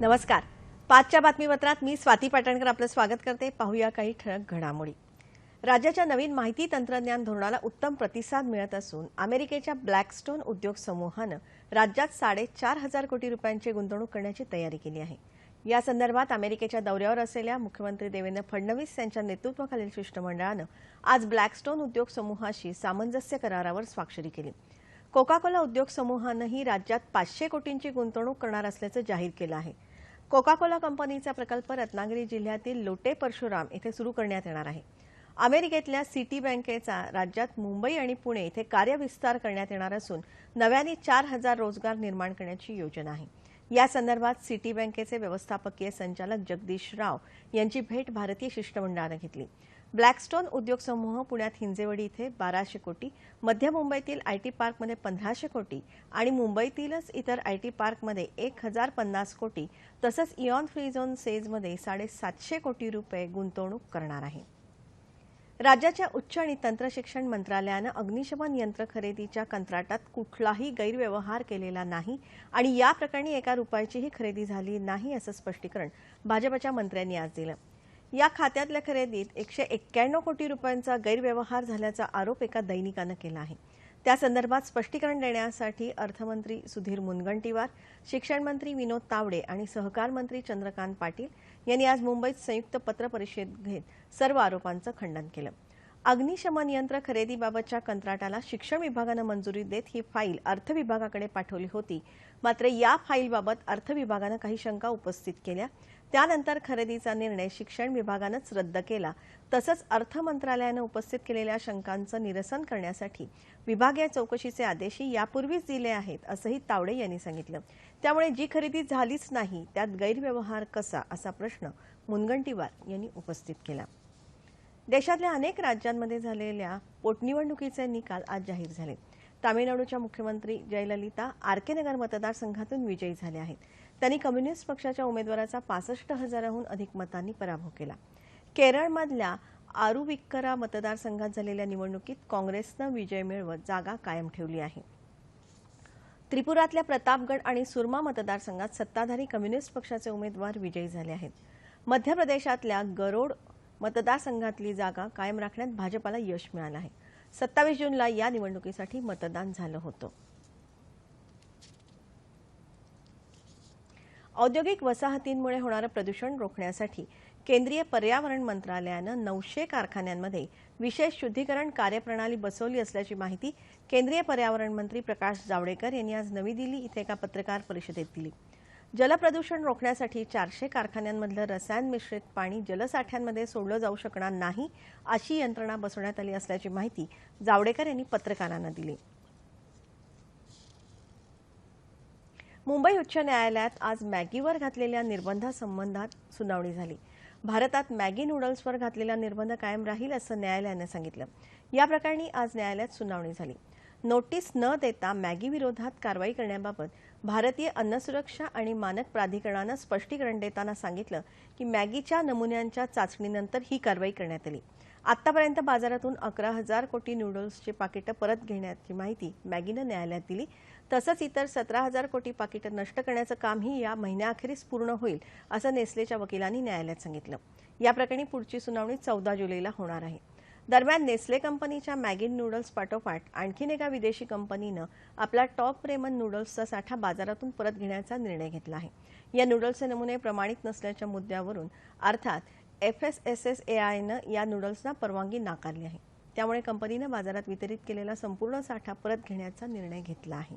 नमस्कार. पाचच्या बातमीपत्रात मी स्वाती पाटणकर आपलं स्वागत करते. पाहूया काही ठळक घडामोडी. राज्याच्या नवीन माहिती तंत्रज्ञान धोरणाला उत्तम प्रतिसाद मिळत असून अमेरिकेच्या ब्लॅकस्टोन उद्योग समूहानं राज्यात साडेचार हजार कोटी रुपयांची गुंतवणूक करण्याची तयारी केली आहे. या संदर्भात अमेरिकेच्या दौऱ्यावर असलेल्या मुख्यमंत्री देवेंद्र फडणवीस यांच्या नेतृत्वाखालील शिष्टमंडळानं आज ब्लॅकस्टोन उद्योग समूहाशी सामंजस्य करारावर स्वाक्षरी केली. कोका कोला उद्योग समूहानंही राज्यात पाचशे कोटींची गुंतवणूक करणार असल्याचं जाहीर केलं आहे. कोका कोला कंपनीचा प्रकल्प रत्नागिरी जिल्ह्यातील लोटे परशुराम येथे सुरू करण्यात येणार आहे. अमेरिकेतल्या सिटी बँकेचा राज्यात मुंबई आणि पुणे येथे कार्यविस्तार करण्यात येणार असून नव्याने चार हजार रोजगार निर्माण करण्याची योजना आहे. या संदर्भात सिटी बँकेचे व्यवस्थापकीय संचालक जगदीश राव यांची भेट भारतीय शिष्टमंडळानं घेतली. ब्लॅकस्टोन उद्योग समूह पुण्यात हिंजेवडी इथे बाराशे कोटी मध्य मुंबईतील आयटी पार्कमध्ये पंधराशे कोटी आणि मुंबईतीलच इतर आयटी पार्कमध्ये एक हजार पन्नास कोटी तसंच इऑन फ्री झोन सेजमध्ये साडेसातशे कोटी रुपये गुंतवणूक करणार आहे. राज्याच्या उच्च आणि तंत्रशिक्षण मंत्रालयानं अग्निशमन यंत्र खरेदीच्या कंत्राटात कुठलाही गैरव्यवहार केलेला नाही आणि या प्रकरणी एका रुपयाचीही खरेदी झाली नाही असं स्पष्टीकरण भाजपच्या मंत्र्यांनी आज दिलं. या खात्यातल्या खरेदीत एकशे एक्क्याण्णव कोटी रुपयांचा गैरव्यवहार झाल्याचा आरोप एका दैनिकानं केला आहे. त्यासंदर्भात स्पष्टीकरण देण्यासाठी अर्थमंत्री सुधीर मुनगंटीवार शिक्षण मंत्री विनोद तावडे आणि सहकार मंत्री चंद्रकांत पाटील यांनी आज मुंबईत संयुक्त पत्रपरिषद घेत सर्व आरोपांचं खंडन केलं. अग्निशमन यंत्र खरेदीबाबतच्या कंत्राटाला शिक्षण विभागानं मंजुरी देत ही फाईल अर्थ विभागाकडे पाठवली होती. मात्र या फाईलबाबत अर्थ विभागानं काही शंका उपस्थित केल्या. त्यानंतर खरेदीचा निर्णय शिक्षण विभागानंच रद्द केला. तसंच अर्थ मंत्रालयानं उपस्थित केलेल्या शंकांचं निरसन करण्यासाठी विभागीय चौकशीचे आदेशही यापूर्वीच दिले आहेत असंही तावडे यांनी सांगितलं. त्यामुळे जी खरेदी झालीच नाही त्यात गैरव्यवहार कसा असा प्रश्न मुनगंटीवार यांनी उपस्थित केला. देशातल्या अनेक राज्यांमध्ये झालेल्या पोटनिवडणुकीचे निकाल आज जाहीर झाले तामिळनाडूच्या मुख्यमंत्री जयललिता आर के नगर मतदारसंघातून विजयी झाल्या आहेत. त्यांनी कम्युनिस्ट पक्षाच्या उमेदवाराचा पासष्ट हजाराहून अधिक मतांनी पराभव केला. केरळमधल्या आरुविक्करा मतदारसंघात झालेल्या निवडणुकीत काँग्रेसनं विजय मिळवत जागा कायम ठेवली आहे. त्रिपुरातल्या प्रतापगड आणि सुरमा मतदारसंघात सत्ताधारी कम्युनिस्ट पक्षाचे उमेदवार विजयी झाले आहेत. मध्य प्रदेशातल्या गरोड मतदारसंघातली जागा कायम राखण्यात भाजपाला यश मिळालं आहे. सत्तावीस जूनला या निवडणुकीसाठी मतदान झालं होतं. औद्योगिक वसाहतींमुळे होणारं प्रदूषण रोखण्यासाठी केंद्रीय पर्यावरण मंत्रालयानं नऊशे कारखान्यांमध्ये विशेष शुद्धीकरण कार्यप्रणाली बसवली असल्याची माहिती केंद्रीय पर्यावरण मंत्री प्रकाश जावडेकर यांनी आज नवी दिल्ली इथे एका पत्रकार परिषदेत दिली. जलप्रदूषण रोखण्यासाठी चारशे कारखान्यांमधलं रसायन मिश्रित पाणी जलसाठ्यांमध्ये सोडलं जाऊ शकणार नाही अशी यंत्रणा बसवण्यात आली असल्याची माहिती जावडेकर यांनी पत्रकारांना दिली. मुंबई उच्च न्यायालयात आज मॅगीवर घातलेल्या निर्बंधासंबंधात सुनावणी झाली. भारतात मॅगी नूडल्सवर घातलेला निर्बंध कायम राहील असं न्यायालयानं सांगितलं. या प्रकरणी आज न्यायालयात सुनावणी झाली. नोटीस न देता मॅगी विरोधात कारवाई करण्याबाबत भारतीय अन्न सुरक्षा आणि मानक प्राधिकरणानं स्पष्टीकरण देताना सांगितलं की मॅगीच्या नमुन्यांच्या चाचणीनंतर ही कारवाई करण्यात आली. आतापर्यंत बाजारातून अकरा हजार कोटी नूडल्सची पाकिटं परत घेण्याची माहिती मॅगीनं न्यायालयात दिली. तसंच इतर सतरा हजार कोटी पाकिटं नष्ट करण्याचं कामही या महिन्याअखेरीस पूर्ण होईल असं नेसलेच्या वकिलांनी न्यायालयात सांगितलं. या प्रकरणी पुढची सुनावणी चौदा जुलैला होणार आहे. दरम्यान नेस्ले कंपनीच्या मॅगी नूडल्स पाठोपाठ आणखीन एका विदेशी कंपनीनं आपला टॉप रेमन नूडल्सचा साठा बाजारातून परत घेण्याचा निर्णय घेतला आहे. या नूडल्सचे नमुने प्रमाणित नसल्याच्या मुद्द्यावरून अर्थात F S S S A आयनं या नूडल्सना परवानगी नाकारली आहे. त्यामुळे कंपनीनं बाजारात वितरित केलेला संपूर्ण साठा परत घेण्याचा निर्णय घेतला आहे.